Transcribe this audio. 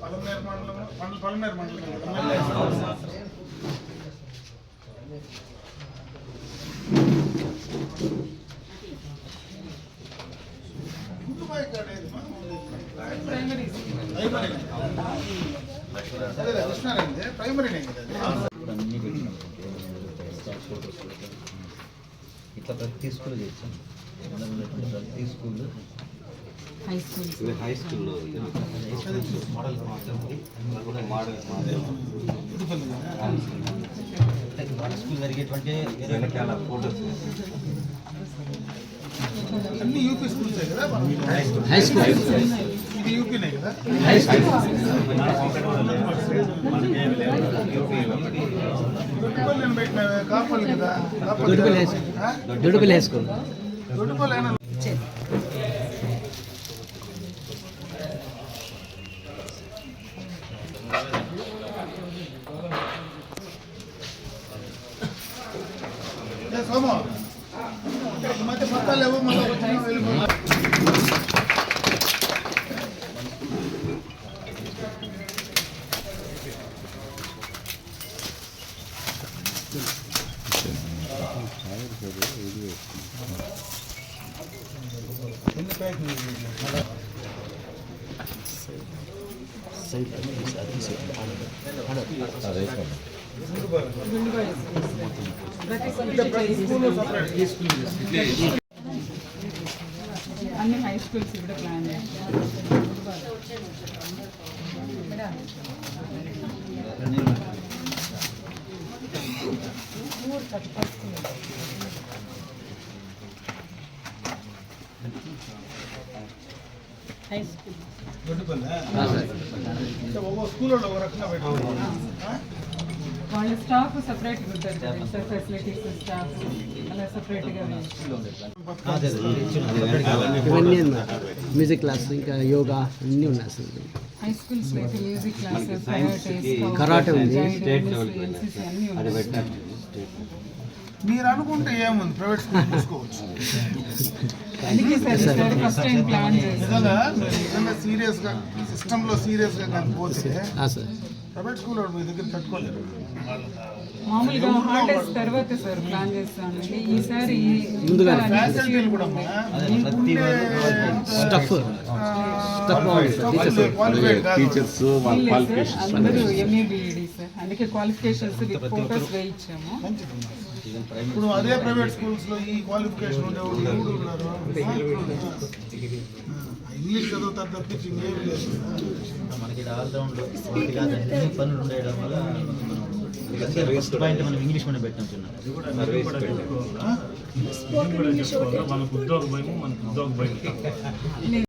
పలమేరు మండలం primary primary primary ఇట్లా ప్రతి స్కూల్ చేసాం మనం ఉన్నటువంటి ప్రతి స్కూల్ హై స్కూల్స్ ఇవి హై స్కూల్లో మోడల్ కూడా మోడల్ గుడిపల్లి కదా? మన స్కూల్ జరిగేటువంటి వేరే వెనకాల ఫోటోస్ అన్ని యూపీ స్కూల్సే కదా హై స్కూల్ ఇది యూపీనే కదా హై స్కూల్ గుడిపల్లి కాపల్లి కదా హై స్కూల్ గుడిపల్లి అయినా ఏ సోము. లేవు మళ్ళీ అన్ని హై స్కూల్స్ కూడా ప్లాన్ చేస్తాం high school Doddipalli అంటే ఒక్కో స్కూల్లో ఒక రకంగా పెట్టుకుంటారు వాళ్ళ స్టాఫ్ సపరేట్ కదా సార్ ఫెసిలిటీస్ స్టాఫ్ అలా సపరేట్గా ఇవన్నీ అన్నమాట మ్యూజిక్ క్లాస్ ఇంకా యోగా అన్నీ ఉన్నాయి అసలు హై స్కూల్స్ అయితే మ్యూజిక్ క్లాసెస్ కరాటే ఉంది. స్టేట్ లెవెల్ ఎన్సీసీ అన్నీ అది ఉన్నాయి. మీరు అనుకుంటే ఏముంది? ప్రైవేట్ స్కూల్ చూసుకోవచ్చు. అందుకే sir sir first time plan చేస్తాం నిజంగా నిజంగా సీరియస్గా సిస్టంలో సీరియస్గా కానీ పోతే ఆ సార్. ప్రైవేట్ స్కూల్ మీ దగ్గర మామూలుగా హాలిడేస్ తర్వాత సార్ ప్లాన్ ఈసారి ఫ్యాకల్టీలు కూడా స్టఫ్ టీచర్స్ క్వాలిఫికేషన్ సార్, అందరూ అందుకే క్వాలిఫికేషన్స్ ఫోటోస్ వేయించాము. ఇప్పుడు అదే ప్రైవేట్ స్కూల్స్లో ఈ క్వాలిఫికేషన్ ఉండేవాళ్ళు ఎవరు ఉన్నారు? ఇంగ్లీష్ చదువుతారు తప్పించి ఇంకేం లేదు. మనకి ఆల్రౌండ్ అన్ని పనులు ఉండడం వల్ల పాయింట్ మనం ఇంగ్లీష్ మీద పెట్టాం చిన్న? మనకు ఉద్యోగ భయం మనకు ఉద్యోగ భయం